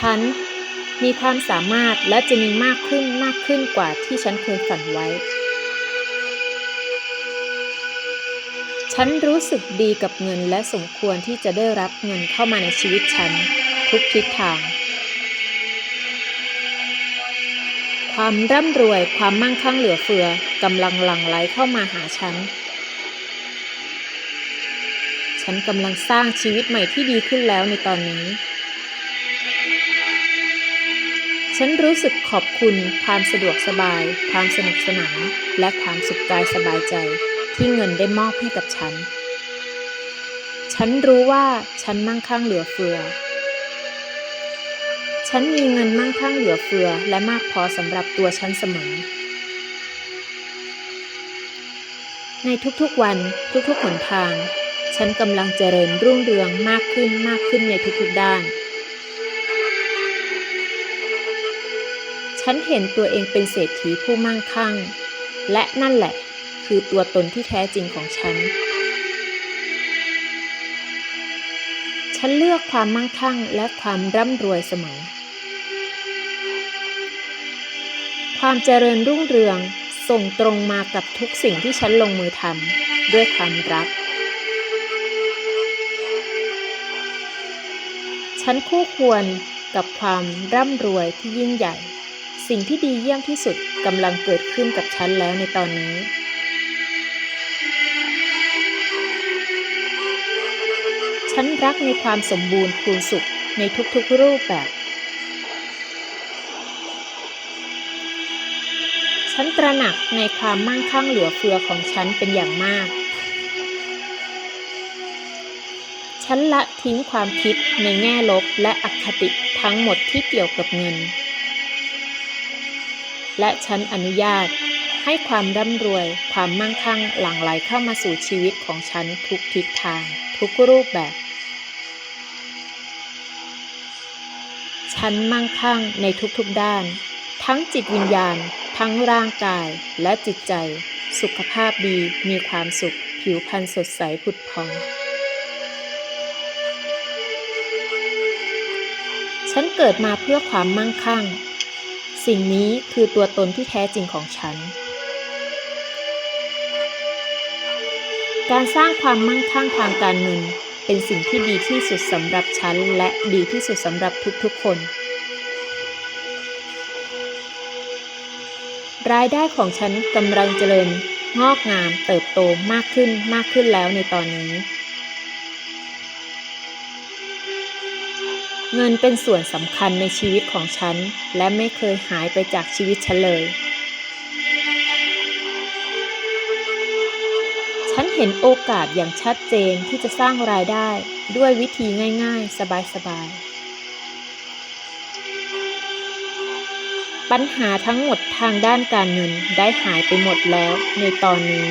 ฉัน มีความสามารถและจะมีมากขึ้นมากขึ้นกว่าที่ฉันเคยฝันไว้ ฉันรู้สึกดีกับเงินและสมควรที่จะได้รับเงินเข้ามาในชีวิตฉัน ทุกทิศทาง ความร่ำรวยความมั่งคั่งเหลือเฟือกำลังหลั่งไหลเข้ามาหาฉัน ฉันกำลังสร้างชีวิตใหม่ที่ดีขึ้นแล้วในตอนนี้ ฉันรู้สึกขอบคุณความสะดวกสบาย ความสนุกสนาน และความสุขกายสบายใจ ที่เงินได้มอบให้กับฉัน ฉันรู้ว่าฉันมั่งคั่งเหลือเฟือ ฉันมีเงินมั่งคั่งเหลือเฟือ และมากพอสำหรับตัวฉันเสมอ ในทุกๆวันทุกๆหนทาง ฉันกำลังเจริญรุ่งเรืองมากขึ้นมากขึ้นในทุกๆด้าน ฉันเห็นตัวเองเป็นเศรษฐีผู้มั่งคั่ง และนั่นแหละคือตัวตนที่แท้จริงของฉัน ฉันเลือกความมั่งคั่งและความร่ำรวยเสมอ ความเจริญรุ่งเรืองส่งตรงมากับทุกสิ่งที่ฉันลงมือทำด้วยความรัก ฉันคู่ควรกับความร่ำรวยที่ยิ่งใหญ่ สิ่งที่ดีเยี่ยมที่สุดกำลังเกิดขึ้นกับฉันแล้วในตอนนี้ ฉันรักในความสมบูรณ์พูนสุขในทุกๆรูปแบบ ฉันตระหนักในความมั่งคั่งเหลือเฟือของฉันเป็นอย่างมาก ฉันละทิ้งความคิดในแง่ลบและอคติทั้งหมดที่เกี่ยวกับเงิน และฉันอนุญาต ให้ความร่ำรวย ความมั่งคั่งหลั่งไหลเข้ามาสู่ชีวิตของฉันทุกทิศทาง ทุกรูปแบบ ฉันมั่งคั่งในทุกๆด้าน ทั้งจิตวิญญาณ ทั้งร่างกายและจิตใจ สุขภาพดีมีความสุข ผิวพรรณสดใสผุดพองฉันเกิดมาเพื่อความมั่งคั่ง สิ่งนี้คือตัวตนที่แท้จริงของฉัน การสร้างความมั่งคั่งทางการเงินเป็นสิ่งที่ดีที่สุดสำหรับฉันและดีที่สุดสำหรับทุกๆคน รายได้ของฉันกำลังเจริญงอกงามเติบโตมากขึ้นมากขึ้นแล้วในตอนนี้ เงินเป็นส่วนสำคัญในชีวิตของฉัน และไม่เคยหายไปจากชีวิตฉันเลย ฉันเห็นโอกาสอย่างชัดเจนที่จะสร้างรายได้ด้วยวิธีง่ายๆ สบายๆปัญหาทั้งหมดทางด้านการเงินได้หายไปหมดแล้วในตอนนี้